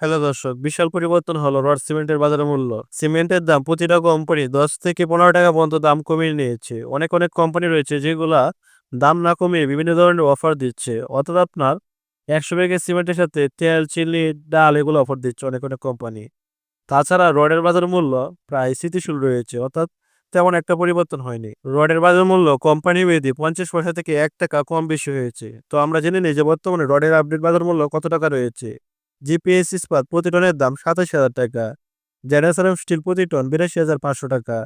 Hello দর্শক, বিশাল পরিবর্তন হলো রড সিমেন্টের বাজার মূল্য। সিমেন্টের দাম প্রতিটা কোম্পানি দশ থেকে পনেরো টাকা পর্যন্ত দাম কমিয়ে নিয়েছে। অনেক অনেক কোম্পানি রয়েছে যেগুলা দাম না কমিয়ে বিভিন্ন ধরনের অফার দিচ্ছে। অর্থাৎ আপনার একশো ব্যাগের সিমেন্টের সাথে তেল, চিনি, ডাল এগুলো অফার দিচ্ছে অনেক অনেক কোম্পানি। তাছাড়া রডের বাজার মূল্য প্রায় স্থিতিশীল রয়েছে, অর্থাৎ তেমন একটা পরিবর্তন হয়নি। রডের বাজার মূল্য কোম্পানি ভেদে পঞ্চাশ পয়সা থেকে এক টাকা কম বেশি হয়েছে। তো আমরা জেনে নিই যে বর্তমানে রডের আপডেট বাজার মূল্য কত টাকা রয়েছে। জিপিএস ইস্পাত প্রতি টনের দাম সাতাশ হাজার টাকা। জেনারেশন স্টিল প্রতি টন বিরাশি হাজার পাঁচশো টাকা।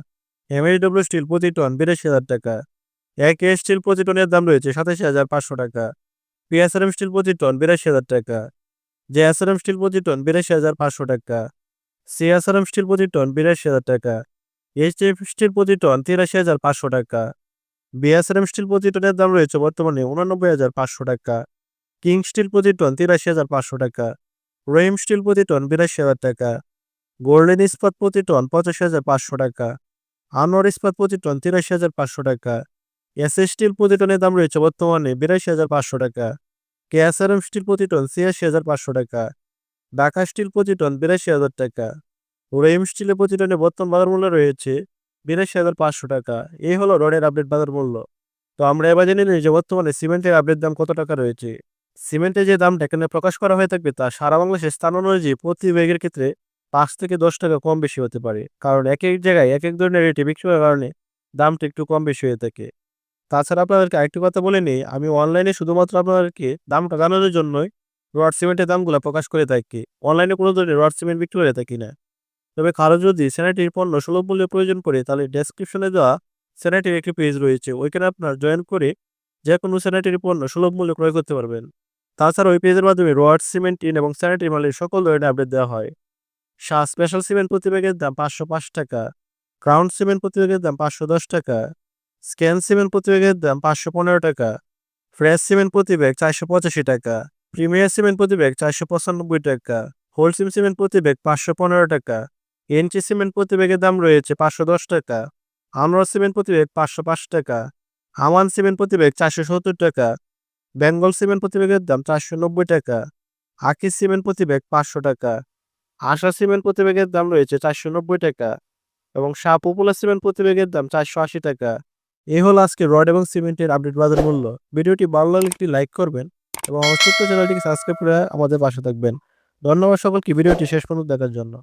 এমএইচডব্লিউ স্টিল প্রতি টন বিরাশি হাজার টাকা। এক স্টিল প্রতি টনের দাম রয়েছে সাতাশি হাজার পাঁচশো টাকা। পিএসআরএম স্টিল প্রতি টন বিরাশি হাজার টাকা। জেএসআরএম স্টিল প্রতি টন বিরাশি হাজার পাঁচশো টাকা। সিএসআরএম স্টিল প্রতি টন বিরাশি হাজার টাকা। এইচডিএফ স্টিল প্রতি টন তিরাশি হাজার পাঁচশো টাকা। বিএসআরএম স্টিল প্রতি টনের দাম রয়েছে বর্তমানে উনানব্বই হাজার পাঁচশো টাকা। কিং স্টিল প্রতি টন তিরাশি হাজার পাঁচশো টাকা। রহিম স্টিল প্রতি টন বিরাশি হাজার টাকা, গোল্ডেন ইস্পাত প্রতি টন পঁচাশি হাজার পাঁচশো টাকা, আনোয়ার ইস্পাত প্রতি টন তিরাশি হাজার পাঁচশো টাকা এস স্টিল প্রতি টনের দাম রয়েছে বর্তমানে বিরাশি হাজার পাঁচশো টাকা, কেএসআরএম স্টিল প্রতি টন ছিয়াশি হাজার পাঁচশো টাকা, ঢাকা স্টিল প্রতি টন বিরাশি হাজার টাকা রহিম স্টিলের প্রতি টনে বর্তমান বাজার মূল্য রয়েছে বিরাশি হাজার পাঁচশো টাকা। এই হলো রডের আপডেট বাজার মূল্য। তো আমরা এবার জেনে নিই যে বর্তমানে সিমেন্টের আপডেট দাম কত টাকা রয়েছে। সিমেন্টের যে দামটা এখানে প্রকাশ করা হয়ে থাকবে তা সারা বাংলাদেশের স্থান অনুযায়ী প্রতি ব্যাগের ক্ষেত্রে পাঁচ থেকে দশ টাকা কম বেশি হতে পারে। কারণ এক এক জায়গায় এক এক ধরনের রেটে বিক্রি হওয়ার কারণে দামটা একটু কম বেশি হয়ে থাকে। তাছাড়া আপনাদেরকে আরেকটি কথা বলে নিই, আমি অনলাইনে শুধুমাত্র আপনাদেরকে দামটা জানানোর জন্যই রড সিমেন্টের দামগুলো প্রকাশ করে থাকি। অনলাইনে কোনো ধরনের রড সিমেন্ট বিক্রি করে থাকি না। তবে কারও যদি স্যানিটারি পণ্য সুলভ মূল্যে প্রয়োজন পড়ে, তাহলে ডেসক্রিপশনে দেওয়া স্যানিটারি একটি পেজ রয়েছে। ওইখানে আপনার জয়েন করে যে কোনো স্যানিটারি পণ্য সুলভ মূল্যে ক্রয় করতে পারবেন। তাছাড়া ওই পেজের মাধ্যমে রড, সিমেন্ট, টিন এবং স্যানিটারি সকল ধরনের আপডেট দেওয়া হয়। শাহ স্পেশাল সিমেন্ট প্রতি ব্যাগের দাম পাঁচশো পাঁচ টাকা, ক্রাউন সিমেন্ট প্রতি ব্যাগের দাম পাঁচশো দশ টাকা, স্ক্যান সিমেন্ট প্রতি ব্যাগের দাম পাঁচশো পনেরো টাকা, ফ্রেশ সিমেন্ট প্রতি ব্যাগ চারশো পঁচাশি টাকা, প্রিমিয়ার সিমেন্ট প্রতি ব্যাগ চারশো পঁচানব্বই টাকা, হোলসিম সিমেন্ট প্রতি ব্যাগ পাঁচশো পনেরো টাকা, এনটি সিমেন্ট প্রতি ব্যাগের দাম রয়েছে পাঁচশো দশ টাকা আমরা সিমেন্ট প্রতি ব্যাগ পাঁচশো পাঁচ টাকা, আমান সিমেন্ট প্রতি ব্যাগ চারশো সত্তর টাকা বেঙ্গল সিমেন্ট প্রতি ব্যাগের দাম চারশো নব্বই টাকা আকিস সিমেন্ট প্রতি ব্যাগ পাঁচশো টাকা আশা সিমেন্ট প্রতি ব্যাগের দাম রয়েছে চারশো নব্বই টাকা এবং শাহ পপুলার সিমেন্ট প্রতি ব্যাগের দাম চারশো আশি টাকা। এই হলো আজকে রড এবং সিমেন্টের আপডেট বাজার মূল্য। ভিডিওটি ভালো লাগলে একটি লাইক করবেন এবং আমার ছোট্ট চ্যানেলটিকে সাবস্ক্রাইব করে আমাদের পাশে থাকবেন। ধন্যবাদ সকলকে, ভিডিওটি শেষ পর্যন্ত দেখার জন্য।